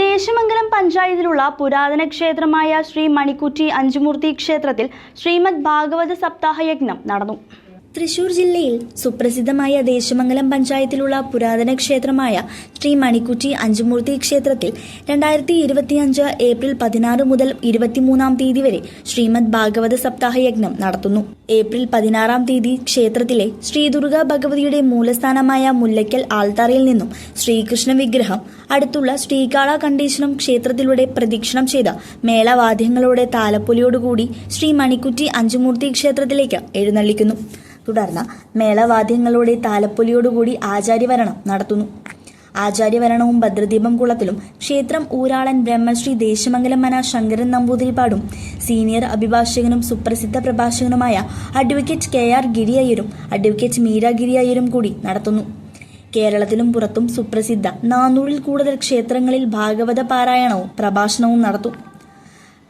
Desamangalam പഞ്ചായത്തിലുള്ള പുരാതന ക്ഷേത്രമായ ശ്രീ മണിക്കുറ്റി അഞ്ചുമൂർത്തി ക്ഷേത്രത്തിൽ ശ്രീമദ് ഭാഗവത സപ്താഹ യജ്ഞം നടന്നു. തൃശൂർ ജില്ലയിൽ സുപ്രസിദ്ധമായ ദേശമംഗലം പഞ്ചായത്തിലുള്ള പുരാതന ക്ഷേത്രമായ ശ്രീ മണിക്കുറ്റി അഞ്ചുമൂർത്തി ക്ഷേത്രത്തിൽ രണ്ടായിരത്തി ഇരുപത്തിയഞ്ച് ഏപ്രിൽ പതിനാറ് മുതൽ ഇരുപത്തിമൂന്നാം തീയതി വരെ ശ്രീമദ് ഭാഗവത സപ്താഹ യജ്ഞം നടത്തുന്നു. ഏപ്രിൽ പതിനാറാം തീയതി ക്ഷേത്രത്തിലെ ശ്രീ ദുർഗ ഭഗവതിയുടെ മൂലസ്ഥാനമായ മുല്ലയ്ക്കൽ ആൾത്താറയിൽ നിന്നും ശ്രീകൃഷ്ണ വിഗ്രഹം അടുത്തുള്ള ശ്രീകാള കണ്ടീഷനും ക്ഷേത്രത്തിലൂടെ പ്രദക്ഷിണം ചെയ്ത മേളവാദ്യങ്ങളോടെ താലപ്പൊലിയോടുകൂടി ശ്രീ മണിക്കുറ്റി അഞ്ചുമൂർത്തി ക്ഷേത്രത്തിലേക്ക് എഴുന്നള്ളിക്കുന്നു. തുടർന്ന് മേളവാദ്യങ്ങളോടെ താലപ്പൊലിയോടുകൂടി ആചാര്യവരണം നടത്തുന്നു. ആചാര്യവരണവും ഭദ്രദീപം കുളത്തിലും ക്ഷേത്രം ഊരാളൻ ബ്രഹ്മശ്രീ ദേശമംഗലം മന ശങ്കരൻ നമ്പൂതിരിപ്പാടും സീനിയർ അഭിഭാഷകനും സുപ്രസിദ്ധ പ്രഭാഷകനുമായ അഡ്വക്കേറ്റ് കെ ആർ ഗിരിയയ്യരും അഡ്വക്കേറ്റ് മീര ഗിരിയയ്യരും കൂടി നടത്തുന്നു. കേരളത്തിലും പുറത്തും സുപ്രസിദ്ധ നാനൂറിൽ കൂടുതൽ ക്ഷേത്രങ്ങളിൽ ഭാഗവത പാരായണവും പ്രഭാഷണവും നടത്തും.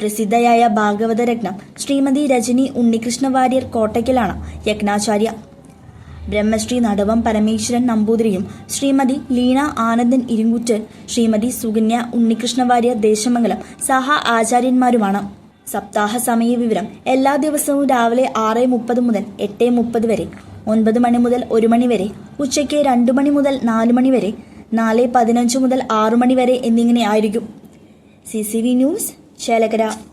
പ്രസിദ്ധയായ ഭാഗവത രത്നം ശ്രീമതി രജനി ഉണ്ണികൃഷ്ണ വാര്യർ കോട്ടയ്ക്കലാണ് യജ്ഞാചാര്യ. ബ്രഹ്മശ്രീ നടവം പരമേശ്വരൻ നമ്പൂതിരിയും ശ്രീമതി ലീന ആനന്ദൻ ഇരുങ്കുറ്റൽ ശ്രീമതി സുകന്യ ഉണ്ണികൃഷ്ണ വാര്യർ ദേശമംഗലം സഹ ആചാര്യന്മാരുമാണ്. സപ്താഹ സമയ വിവരം എല്ലാ ദിവസവും രാവിലെ ആറ് മുപ്പത് മുതൽ എട്ട് മുപ്പത് വരെ ഒൻപത് മണി മുതൽ ഒരു മണി വരെ ഉച്ചയ്ക്ക് രണ്ട് മണി മുതൽ നാല് മണി വരെ നാല് പതിനഞ്ച് മുതൽ ആറു മണി വരെ എന്നിങ്ങനെ ആയിരിക്കും. C C V news Chelakkara.